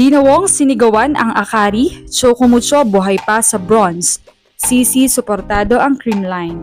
Dinawong sinigawan ang Akari, Chocomucho buhay pa sa bronze. Sisi suportado ang creamline.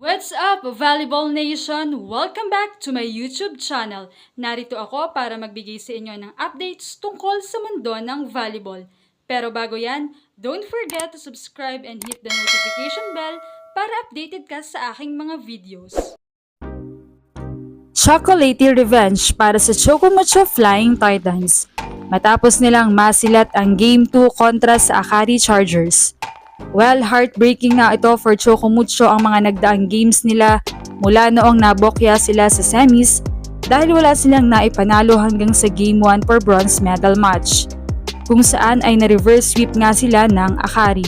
What's up, Volleyball Nation? Welcome back to my YouTube channel. Narito ako para magbigay sa inyo ng updates tungkol sa mundo ng volleyball. Pero bago yan, don't forget to subscribe and hit the notification bell para updated ka sa aking mga videos. Chocolatey revenge para sa Chocomucho Flying Titans. Matapos nilang masilat ang Game 2 kontra sa Akari Chargers. Well, heartbreaking na ito for Chocomucho ang mga nagdaang games nila mula noong nabokya sila sa semis dahil wala silang naipanalo hanggang sa Game 1 for bronze medal match, kung saan ay na-reverse sweep nga sila ng Akari.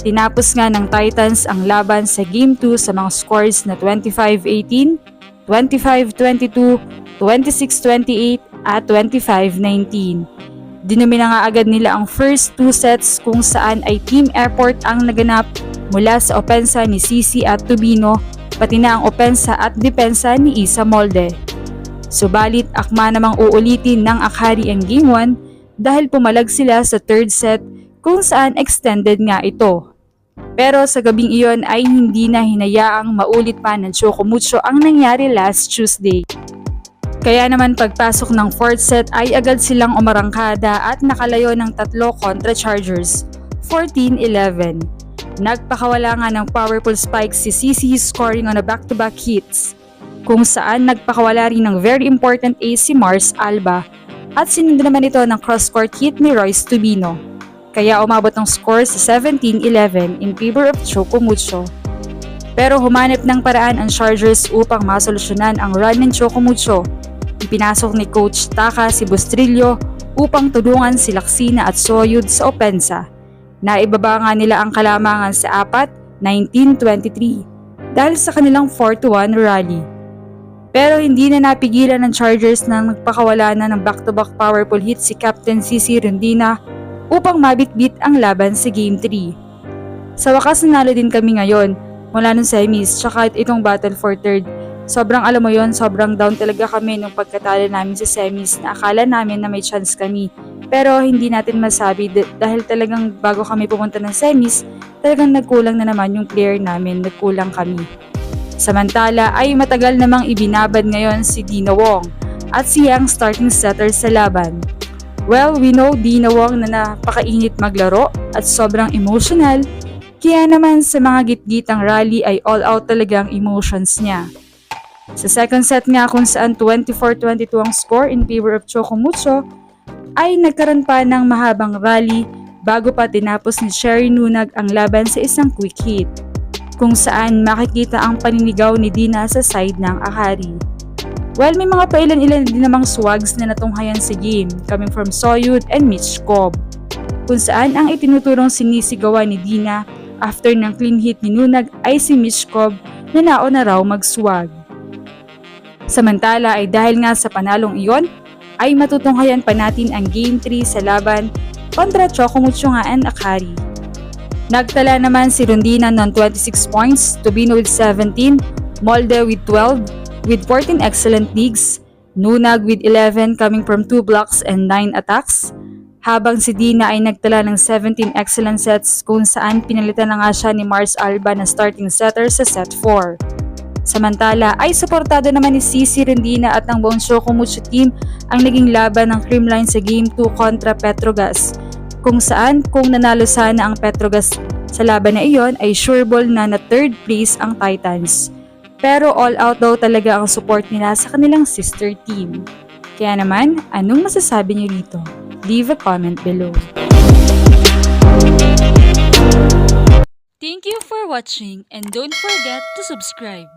Tinapos nga ng Titans ang laban sa Game 2 sa mga scores na 25-18, 25-22, 26-28 at 25-19. Dinumi na nga agad nila ang first two sets kung saan ay team effort ang naganap mula sa opensa ni Sisi at Tubino pati na ang opensa at depensa ni Isa Molde. Subalit akma namang uulitin ng Akari ang Game 1 dahil pumalag sila sa third set kung saan extended nga ito. Pero sa gabing iyon ay hindi na hinayaang maulit pa ng Chocomucho ang nangyari last Tuesday. Kaya naman pagpasok ng fourth set ay agad silang umarangkada at nakalayo ng tatlo kontra Chargers, 14-11. Nagpakawala nga ng powerful spikes si CC scoring on a back-to-back hits, kung saan nagpakawala rin ng very important ace si Mars Alba at sinundan naman ito ng cross-court hit ni Royce Tubino. Kaya umabot ng score sa 17-11 in favor of Chocomucho. Pero humanap ng paraan ang Chargers upang masolusyonan ang run ng Chocomucho Ipinasok ni Coach Taka si Bustrillo upang tulungan si Laksina at Soyud sa opensa. Naibaba nga nila ang kalamangan sa apat, 19-23, dahil sa kanilang 4-1 rally. Pero hindi na napigilan ng Chargers na nagpakawala na ng back-to-back powerful hit si Captain CC Rondina upang mabitbit ang laban sa Game 3. Sa wakas nanalo din kami ngayon mula ng semis tsaka itong battle for third sobrang alam mo yon sobrang down talaga kami nung pagkatalo namin sa semis na akala namin na may chance kami. Pero hindi natin masabi dahil talagang bago kami pumunta ng semis, talagang nagkulang na naman yung player namin, nagkulang kami. Samantala ay matagal namang ibinabad ngayon si Dina Wong at siya ang starting setter sa laban. Well, we know Dina Wong na napakainit maglaro at sobrang emotional, kaya naman sa mga gitgitang rally ay all out talaga ang emotions niya. Sa second set nga kung saan 24-22 ang score in favor of Chocomucho, ay nagkaroon pa ng mahabang rally bago pa tinapos ni Sherry Nunag ang laban sa isang quick hit, kung saan makikita ang paninigaw ni Dina sa side ng Akari. Well, may mga pailan-ilan din namang swags na natunghayan sa game coming from Soyud and Mitch Cobb, kung saan ang itinuturong sinisigawan ni Dina after ng clean hit ni Nunag ay si Mitch Cobb na nauna raw mag-swag. Samantala ay dahil nga sa panalong iyon, ay matutunghayan pa natin ang Game 3 sa laban kontra Chocomucho and Akari. Nagtala naman si Rondina ng 26 points, Tobino with 17, Molde with 12, with 14 excellent digs, Nunag with 11 coming from 2 blocks and 9 attacks, habang si Dina ay nagtala ng 17 excellent sets kung saan pinalitan na nga siya ni Mars Alba na starting setter sa set 4. Samantala ay suportado naman ni Cici Rendina at ng buong Shokomucho team ang naging laban ng Creamline sa Game 2 kontra Petrogas kung saan kung nanalo sana ang Petrogas sa laban na iyon ay sureball na na third place ang Titans. Pero all out daw talaga ang support nila sa kanilang sister team. Kaya naman, anong masasabi niyo dito? Leave a comment below. Thank you for watching and don't forget to subscribe.